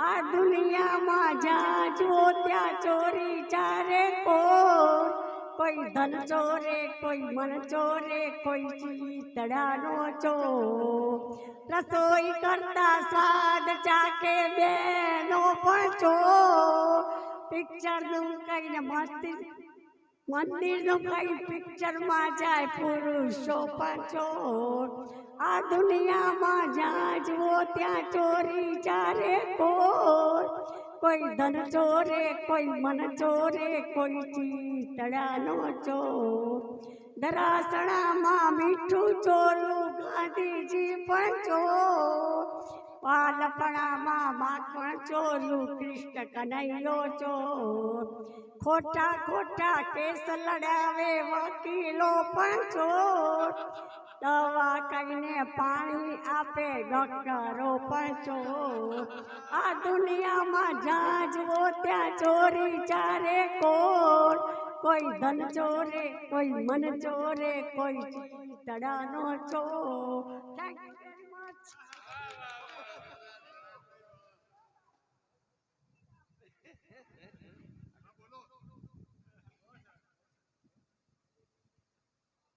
આ દુનિયામાં જ્યાં જુઓ ત્યાં ચોરી ચારે કોર. કોઈ ધન ચોરે, કોઈ મન ચોરે, કોઈ ચીતડાનો ચોર. રસોઈ કરતા સાદ ચાકે બેનો પણ ચોર. પિક્ચરનું કઈને મસ્તી મંદિરનું કઈ પિક્ચરમાં જાય પુરુષો પણ ચોર. દુનિયામાં જ્યાં જુઓ ત્યાં ચોરી ચારે કોર. કોઈ ધન ચોરે, કોઈ મન ચોરે, કોઈ ચીતડાનો ચોર. દરાસણામાં મીઠું ચોરું, ગાંધીજી પણ ચોર. પાલપણામાં માખણ ચોરું, કૃષ્ણ કનૈયો ચોર. ખોટા ખોટા કેસ લડાવે, વકીલો પણ ચોર. દવા કહીને પાણી આપે ડોક્ટરો પણ ચોર આ દુનિયામાં જ્યાં જુઓ ત્યાં ચોરી ચારે કોર. કોઈ ધન ચોરે, કોઈ મન ચોરે, કોઈ ચીતડાનો ચોર